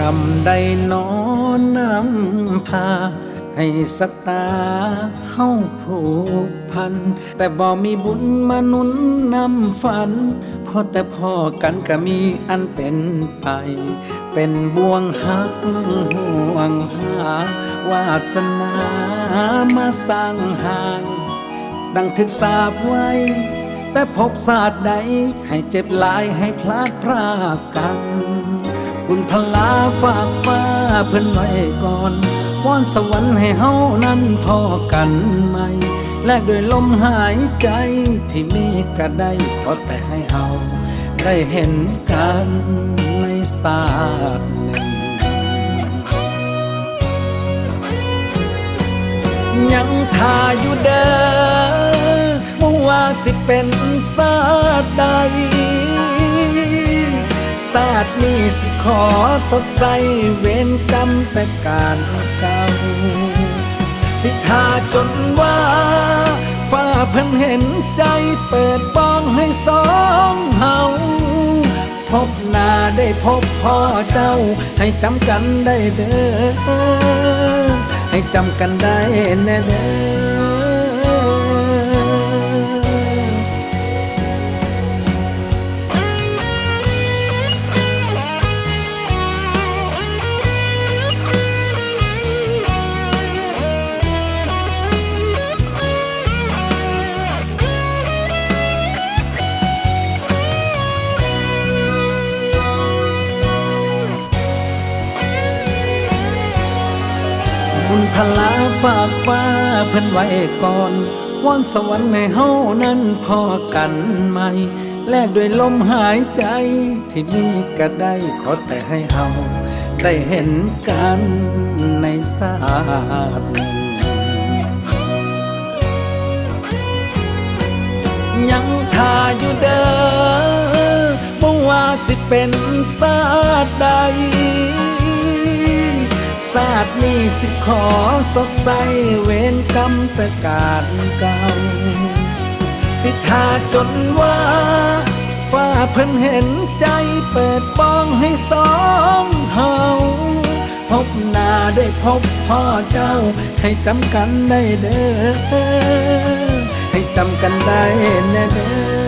กรรมได้นอนนำพา ให้สตาเฮาผูกพัน แต่บ่มีบุญมาหนุนนำฝันพอแต่พ่อกันก็มีอันเป็นไป เป็นบ่วงหักห่วงหาวาสนามาสร้างห่าง ดังถึกสาบไว้ แต่พบศาสตร์ใดให้เจ็บหลายให้พลาดพรากกัน คุณพลาฝากฟ้าเพิ่นไว้ก่อนวอนสวรรค์ให้เฮานั้นพอกันไหม่แลกด้วยลมหายใจที่มีก็ได้ก็แต่ให้เฮาได้เห็นกันในศาสตร์หนึ่งยังทาอยู่เด้อว่าสิเป็นศาสตร์ใด ศาสตร์นี้สิขอสดใสเว้นกรรมแต่การเก่าสิทาจนว่าฟ้าเพิ่นเห็นใจเปิดป้องให้สองเฮาพบหน้าได้พบพ่อเจ้า ให้จำกันได้เด้อให้จำกันได้แน่เด้อ พลาฝากฟ้าเพิ่นไว้ก่อนวอนสวรรค์ในเฮานั้นพอกันไหม่แลกด้วยลมหายใจที่มีก็ได้ก็แต่ให้เฮาได้เห็นกันในศาสตร์หนึ่งยังทาอยู่เด้อบ่ว่าสิเป็นศาสตร์ใด ศาสตร์นี้สิขอสดใสเวรกรรมแต่การเก่า สิทาจนว่าฟ้าเพิ่นเห็นใจเปิดป้องให้สองเฮาพบหน้าได้พบพ่อเจ้า ให้จำกันได้เด้อให้จำกันได้แน่เด้อ